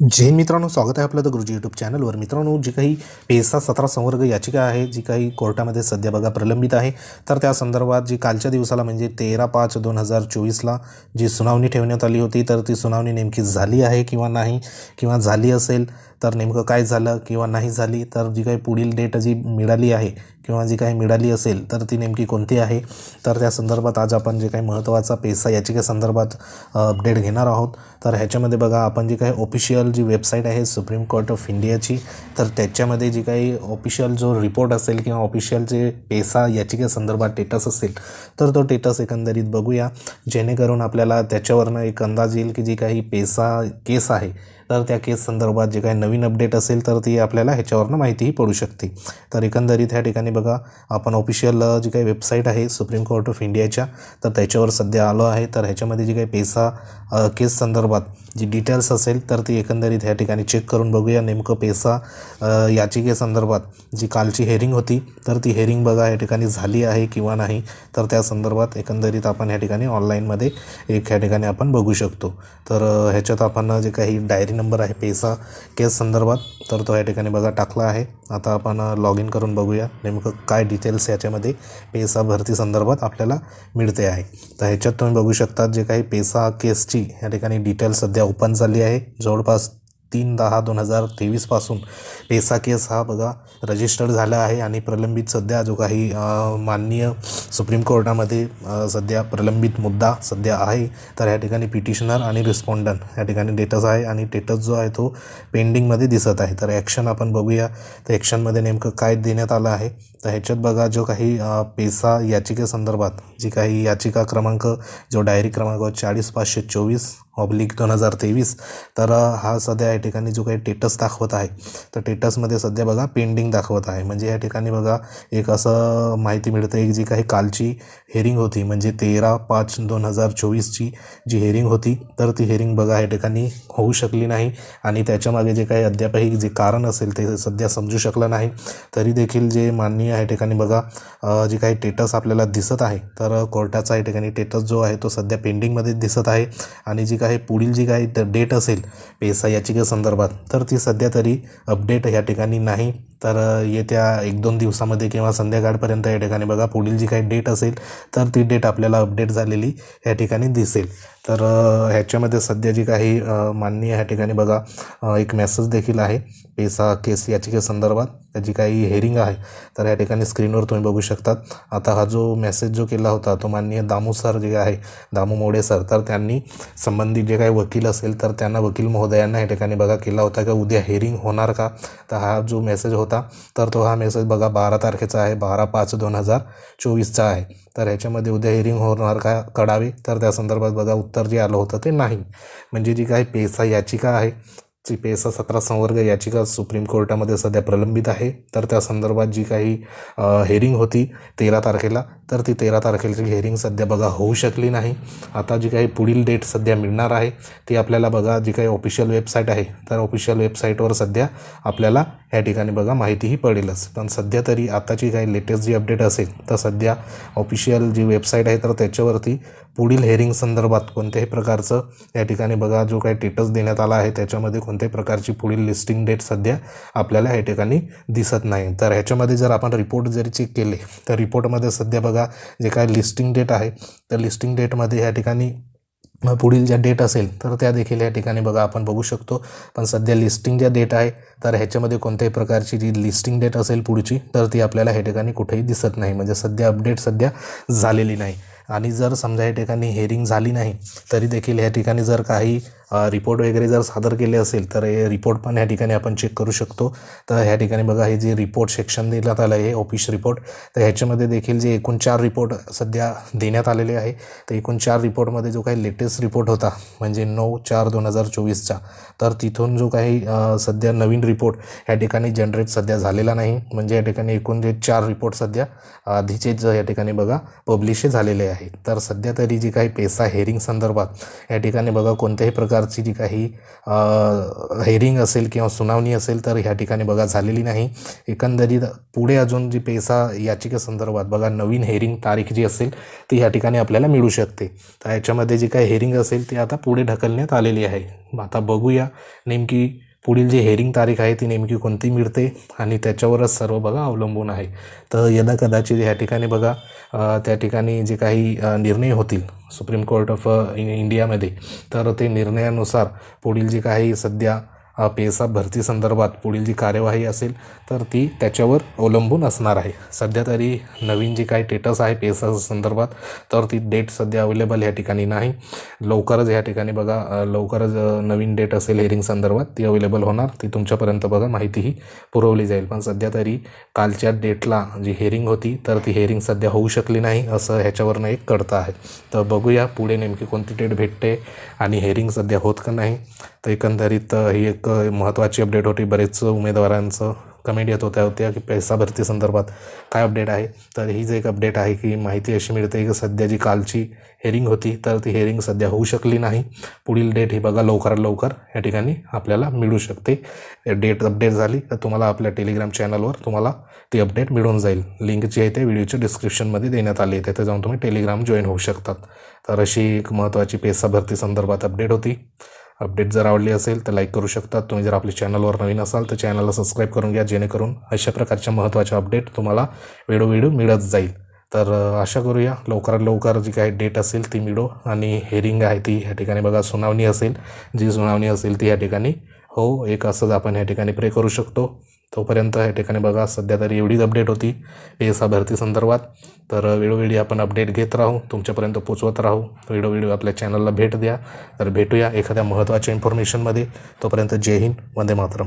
जैन मित्रांनो स्वागत आहे आपलं द गुरुजी यूट्यूब चॅनलवर मित्रांनो जी काही पेसा सतरा संवर्ग याचिका आहे जी काही कोर्टामध्ये सध्या बघा प्रलंबित आहे तर त्या संदर्भात जी कालच्या दिवसाला म्हणजे तेरा पाच दोन हजार चोवीसला जी सुनावणी ठेवण्यात आली होती तर ती सुनावणी नेमकी झाली आहे किंवा नाही किंवा झाली असेल तर नेमकं काय झालं किंवा नाही झाली तर जी काही पुढील डेट जी मिळाली आहे किंवा जी काही मिळाली असेल तर ती नेमकी कोणती आहे? तर त्या संदर्भात आज आपण जे काही महत्त्वाचा पेसा याचिकेसंदर्भात अपडेट घेणार आहोत. तर ह्याच्यामध्ये बघा आपण जी काही ऑफिशियल जी वेबसाईट आहे सुप्रीम कोर्ट ऑफ इंडियाची तर त्याच्यामध्ये जी काही ऑफिशियल जो रिपोर्ट असेल किंवा ऑफिशियल जे पेसा याचिकेसंदर्भात टेटस असेल तर तो टेटस एकंदरीत बघूया. जेणेकरून आपल्याला त्याच्यावरनं एक अंदाज येईल की जी काही पेसा केस आहे तर त्या केस संदर्भात जे काही नवीन अपडेट असेल तर ती आपल्याला ह्याच्यावरनं माहितीही पडू शकते. तर एकंदरीत ह्या ठिकाणी बघा आपण ऑफिशियल जी काही वेबसाईट आहे सुप्रीम कोर्ट ऑफ इंडियाच्या तर त्याच्यावर सध्या आलो आहे. तर ह्याच्यामध्ये जी काही पेसा केस संदर्भात जी डिटेल्स असेल तर ती एकंदरीत ह्या ठिकाणी चेक करून बघूया. नेमकं पेसा याचिकेसंदर्भात जी कालची हेरिंग होती तर ती हेरिंग बघा या ठिकाणी झाली आहे किंवा नाही तर त्या संदर्भात एकंदरीत आपण ह्या ठिकाणी ऑनलाईनमध्ये एक ह्या ठिकाणी आपण बघू शकतो. तर ह्याच्यात आपण जे काही डायरी नंबर आहे पेसा केस संदर्भात. तर तो या ठिकाणी बघा टाकला आहे. आता आपण लॉग इन करून बघूया. नेमकं काय डिटेल्स याच्यामध्ये पेसा भरती संदर्भात आपल्याला मिळते आहे. तर ह्याच्यात तुम्ही बघू शकता जे काही पेसा केसची या ठिकाणी डिटेल्स सध्या ओपन झाली आहे. जवळपास तीन दहा दोन हजार तेवीसपासून पेसा केस हा बघा रजिस्टर्ड झाला आहे आणि प्रलंबित सध्या जो काही माननीय सुप्रीम कोर्टामध्ये सध्या प्रलंबित मुद्दा सध्या आहे. तर या ठिकाणी पिटिशनर आणि रिस्पॉन्डंट या ठिकाणी डेटस आहे आणि डेटस जो आहे तो पेंडिंगमध्ये दिसत आहे. तर ॲक्शन आपण बघूया. तर ॲक्शनमध्ये नेमकं काय देण्यात आलं आहे? तर ह्याच्यात बघा जो काही पेसा याचिकेसंदर्भात जी काही याचिका क्रमांक जो डायरी क्रमांक चाळीस पाचशे चोवीस ऑब्लिक दोन हजार तेवीस. तर हा सध्या या ठिकाणी जो काही टेटस दाखवत आहे तर टेटसमध्ये सध्या बघा पेंडिंग दाखवत आहे. म्हणजे या ठिकाणी बघा एक असं माहिती मिळते एक जी काही कालची हेरिंग होती म्हणजे तेरा पाच दोन हजार चोवीसची जी हेरिंग होती तर ती हेरिंग बघा या ठिकाणी होऊ शकली नाही. आणि त्याच्यामागे जे काही अद्यापही जे कारण असेल ते सध्या समजू शकलं नाही. तरी देखील जे माननीय या ठिकाणी बघा जे काही टेटस आपल्याला दिसत आहे तर कोर्टाचा या ठिकाणी टेटस जो आहे तो सध्या पेंडिंगमध्ये दिसत आहे. आणि जी काही पुढील जी काही डेट असेल पेसा याचिकेसंदर्भात तर ती सध्या तरी अपडेट ह्या ठिकाणी नाही. तर येत्या एक दोन दिवसामध्ये किंवा संध्याकाळपर्यंत या ठिकाणी बघा पुढील जी काही डेट असेल तर ती डेट आपल्याला अपडेट झालेली या ठिकाणी दिसेल. तर ह्याच्यामध्ये सध्या जी काही माननीय ह्या ठिकाणी बघा एक मेसेज देखील आहे पेसा केस याचिकेसंदर्भात त्याची काही हेरिंग आहे तर या ठिकाणी स्क्रीनवर तुम्ही बघू शकतात. आता हा जो मेसेज जो केला होता तो माननीय दामू सर जे आहे दामू मोडे सर तर त्यांनी संबंधित जे काही वकील असेल तर त्यांना वकील महोदयांना या ठिकाणी बघा केला होता का उद्या हेरिंग होणार का? तर हा जो मेसेज होता तर तो हा मेसेज बघा बारा तारखेचा आहे बारा पाच दोन हजार चोवीसचा आहे. तर ह्याच्यामध्ये उद्या हिअरिंग होणार का कळावी तर त्या संदर्भात बघा उत्तर जे आलं होतं ते नाही. म्हणजे जी काही पेसा याचिका आहे जी पेस सतरा संवर्ग याचिका सुप्रीम कोर्टामध्ये सध्या प्रलंबित आहे. तर त्या संदर्भात जी काही हेरिंग होती तेरा तारखेला तर ती तेरा तारखेची हेरिंग सध्या बघा होऊ शकली नाही. आता जी काही पुढील डेट सध्या मिळणार आहे ती आपल्याला बघा जी काही ऑफिशियल वेबसाईट आहे तर ऑफिशियल वेबसाईटवर सध्या आपल्याला ह्या ठिकाणी बघा माहितीही पडेलच. पण सध्या तरी आताची काही लेटेस्ट जी अपडेट असेल तर सध्या ऑफिशियल जी वेबसाईट आहे तर त्याच्यावरती पुढील हेरिंग संदर्भात कोणत्याही प्रकारचं या ठिकाणी बघा जो काही टेटस देण्यात आला आहे त्याच्यामध्ये कोणत्याही प्रकारची पुढील लिस्टिंग डेट सध्या आपल्याला या ठिकाणी दिसत नाही. तर ह्याच्यामध्ये जर आपण रिपोर्ट जरी चेक केले तर रिपोर्टमध्ये सध्या बघा जे काय लिस्टिंग डेट आहे तर लिस्टिंग डेटमध्ये या ठिकाणी मग पुढील ज्या डेट असेल तर त्या देखील या ठिकाणी बघा आपण बघू शकतो. पण सध्या लिस्टिंग ज्या डेट आहे तर ह्याच्यामध्ये कोणत्याही प्रकारची जी लिस्टिंग डेट असेल पुढची तर ती आपल्याला ह्या ठिकाणी कुठेही दिसत नाही. म्हणजे सध्या अपडेट सध्या झालेली नाही. आणि जर समजा या ठिकाणी हेरिंग झाली नाही तरी देखील या ठिकाणी जर काही रिपोर्ट वगैरे जर सादर केले असेल तर हे रिपोर्ट पण ह्या ठिकाणी आपण चेक करू शकतो. तर ह्या ठिकाणी बघा हे जे रिपोर्ट सेक्शन देण्यात आलं आहे ऑफिस रिपोर्ट तर ह्याच्यामध्ये देखील जे एकूण चार रिपोर्ट सध्या देण्यात आलेले आहे तर एकूण चार रिपोर्टमध्ये जो काही लेटेस्ट रिपोर्ट होता म्हणजे नऊ चार दोन हजार चोवीसचा तर तिथून जो काही सध्या नवीन रिपोर्ट ह्या ठिकाणी जनरेट सध्या झालेला नाही. म्हणजे या ठिकाणी एकूण जे चार रिपोर्ट सध्या आधीचेच या ठिकाणी बघा पब्लिश झालेले आहे. तर सध्या तरी जी काही पेसा हेरिंग संदर्भात या ठिकाणी बघा कोणत्याही प्रकार प्रकारची जी काही हेरिंग असेल किंवा सुनावणी असेल तर ह्या ठिकाणी बघा झालेली नाही. एकंदरीत पुढे अजून जी पेसा याचिकेसंदर्भात बघा नवीन हेरिंग तारीख जी असेल ती ह्या ठिकाणी आपल्याला मिळू शकते. तर याच्यामध्ये जी काही हेरिंग असेल ती आता पुढे ढकलण्यात आलेली आहे. मग आता बघूया नेमकी पुढील जी हेरिंग तारीख आहे ती नेमकी कोणती मिळते? आणि त्याच्यावरच सर्व बघा अवलंबून आहे. तर यदा कदाचित ह्या ठिकाणी बघा त्या ठिकाणी जे काही निर्णय होतील सुप्रीम कोर्ट ऑफ इंडियामध्ये तर ते निर्णयानुसार पुढील जे काही सध्या अ, पेसा भरती संदर्भात पुढील जी कार्यवाही असेल तर ती त्याच्यावर अवलंबून असणार आहे. सध्या तरी नवीन जी काही टेटस आहे पेसा संदर्भात तर ती डेट सध्या अवेलेबल या ठिकाणी नाही. लवकरच या ठिकाणी बघा लवकरच नवीन डेट असेल हेरिंग संदर्भात ती अवेलेबल होणार. ती तुमच्यापर्यंत बघा माहितीही पुरवली जाईल. पण सध्या तरी कालच्या डेटला जी हेरिंग होती तर ती हेरिंग सध्या होऊ शकली नाही असं ह्याच्यावरनं एक कळतं आहे. तर बघूया पुढे नेमकी कोणती डेट भेटते आणि हेरिंग सध्या होत का नाही. तर एकंदरीत ही एक महत्त्वाची अपडेट होती. बरेच उमेदवारांचं कमेंट येत होत्या होत्या की पैसा भरती संदर्भात काय अपडेट आहे? तर हीच एक अपडेट आहे की माहिती अशी मिळते की सध्या जी कालची हेरिंग होती तर ती हेरिंग सध्या होऊ शकली नाही. पुढील डेट ही बघा लवकरात लवकर या ठिकाणी आपल्याला मिळू शकते. डेट अपडेट झाली तर तुम्हाला आपल्या टेलिग्राम चॅनलवर तुम्हाला ती अपडेट मिळून जाईल. लिंक जी आहे ते व्हिडिओच्या डिस्क्रिप्शनमध्ये देण्यात आली आहे. तिथे जाऊन तुम्ही टेलिग्राम जॉईन होऊ शकतात. तर अशी एक महत्त्वाची पेसा भरती संदर्भात अपडेट होती. अपडेट जर आवडली असेल तर लाईक करू शकता. तुम्ही जर आपल्या चॅनलवर नवीन असाल तर चॅनलला सबस्क्राईब करून घ्या जेणेकरून अशा प्रकारच्या महत्त्वाच्या अपडेट तुम्हाला वेळोवेळी मिळत जाईल. तर आशा करूया लवकरात लवकर जी काही डेट असेल ती मिळो आणि हेरिंग आहे ती ह्या ठिकाणी बघा सुनावणी असेल. जी सुनावणी असेल ती ह्या ठिकाणी हो एक असंच आपण ह्या ठिकाणी प्रे करू शकतो. तोपर्यंत या ठिकाणी बघा सध्या तरी एवढीच अपडेट होती. एस भरती संदर्भात. तर वेळोवेळी आपण अपडेट घेत राहू तुमच्यापर्यंत पोचवत राहू. वेळोवेळी आपल्या चॅनलला भेट द्या. तर भेटूया एखाद्या महत्त्वाच्या इन्फॉर्मेशनमध्ये तोपर्यंत जय हिंद वंदे मातरम.